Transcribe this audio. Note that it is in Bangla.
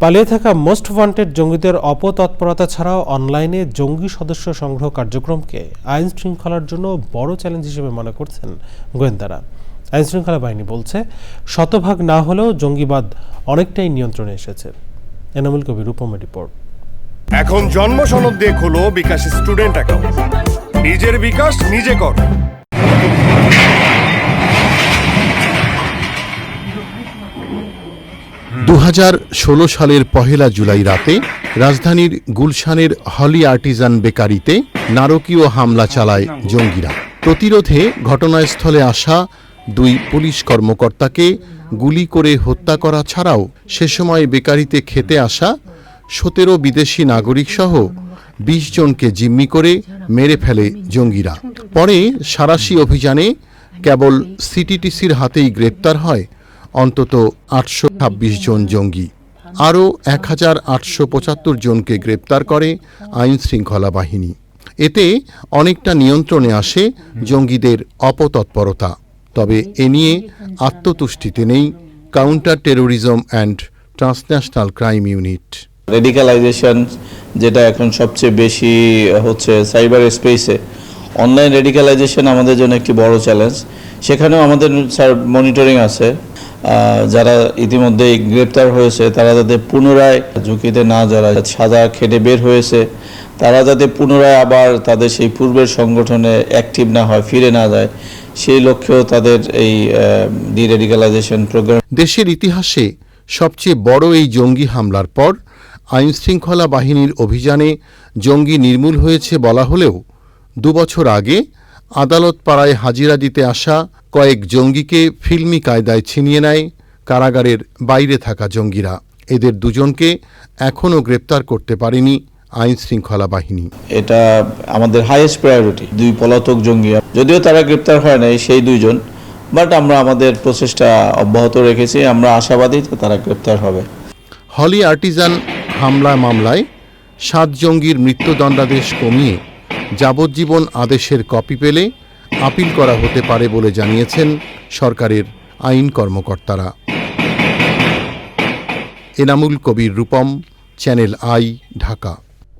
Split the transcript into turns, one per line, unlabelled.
পালিয়ে থাকা মোস্ট ওয়ান্টেড জঙ্গিদের অপতৎপরতা ছাড়াও অনলাইনে জঙ্গি সদস্য সংগ্রহ কার্যক্রমকে আইন শৃঙ্খলার জন্য বড় চ্যালেঞ্জ হিসেবে মনে করছেন গোয়েন্দারা। আইন শৃঙ্খলা বাহিনী বলছে, শতভাগ না হলেও জঙ্গিবাদ অনেকটাই নিয়ন্ত্রণে এসেছে। এনামুল কবির উপমা রিপোর্ট।
এখন জন্ম সনদ দিয়ে খোলো বিকাশ স্টুডেন্ট অ্যাকাউন্ট। নিজের বিকাশ নিজে কর।
দু হাজার ষোলো সালের পহেলা জুলাই রাতে রাজধানীর গুলশানের হলি আর্টিজান বেকারিতে নারকীয় হামলা চালায় জঙ্গিরা। প্রতিরোধে ঘটনাস্থলে আসা দুই পুলিশ কর্মকর্তাকে গুলি করে হত্যা করা ছাড়াও সে সময় বেকারিতে খেতে আসা সতেরো বিদেশি নাগরিক সহ বিশ জনকে জিম্মি করে মেরে ফেলে জঙ্গিরা। পরে সারাশি অভিযানে কেবল সিটিটিসির হাতেই গ্রেপ্তার হয় অন্তত আটশো ছাব্বিশ জন জঙ্গি। আরও এক হাজার আটশো পঁচাত্তর জনকে গ্রেপ্তার করে আইন শৃঙ্খলা বাহিনী। এতে অনেকটা নিয়ন্ত্রণে আসে জঙ্গিদের অপতৎপরতা। তবে এ নিয়ে আত্মতুষ্টিতে নেই counter terrorism and transnational crime unit.
Radicalization যেটা এখন সবচেয়ে বেশি হচ্ছে সাইবার স্পেসে অনলাইন রেডিক্যালাইজেশন আমাদের জন্য একটি বড় চ্যালেঞ্জ সেখানেও আমাদের স্যার মনিটরিং আছে। যারা ইতিমধ্যে গ্রেপ্তার হয়েছে, তারা যাতে পুনরায় ঝুঁকিতে না যারা, সাজা খেটে বের হয়েছে, তারা যাতে পুনরায় আবার তাদের সেই পূর্বের সংগঠনে অ্যাক্টিভ না হয়, ফিরে না যায়, সেই লক্ষ্যেও তাদের এই ডি রেডিক্যালাইজেশন প্রোগ্রাম
দেশের ইতিহাসে সবচেয়ে বড় এই জঙ্গি হামলার পর আইনশৃঙ্খলা বাহিনীর অভিযানে জঙ্গি নির্মূল হয়েছে বলা হলেও দুবছর আগে আদালত পাড়ায় হাজিরা দিতে আসা কয়েক জঙ্গিকে ফিল্মি কায়দায় ছিনিয়ে নেয় কারাগারের বাইরে থাকা জঙ্গিরা। এদের দুজনকে এখনও গ্রেপ্তার করতে পারেনি আইনশৃঙ্খলা বাহিনী।
এটা আমাদের হাইয়েস্ট প্রায়োরিটি দুই পলাতক জঙ্গি। যদিও তারা গ্রেপ্তার হয় নাই সেই দুইজন বাট আমরা আমাদের প্রচেষ্টা অব্যাহত রেখেছি আমরা আশাবাদী তারা গ্রেপ্তার হবে।
হলি আর্টিজান হামলা মামলায় সাত জঙ্গির মৃত্যুদণ্ডাদেশ কমিয়ে যাবজ্জীবন আদেশের কপি পেলে আপিল করা হতে পারে বলে জানিয়েছেন সরকারের আইন কর্মকর্তারা। Enamul Kabir Rupam, channel I, Dhaka.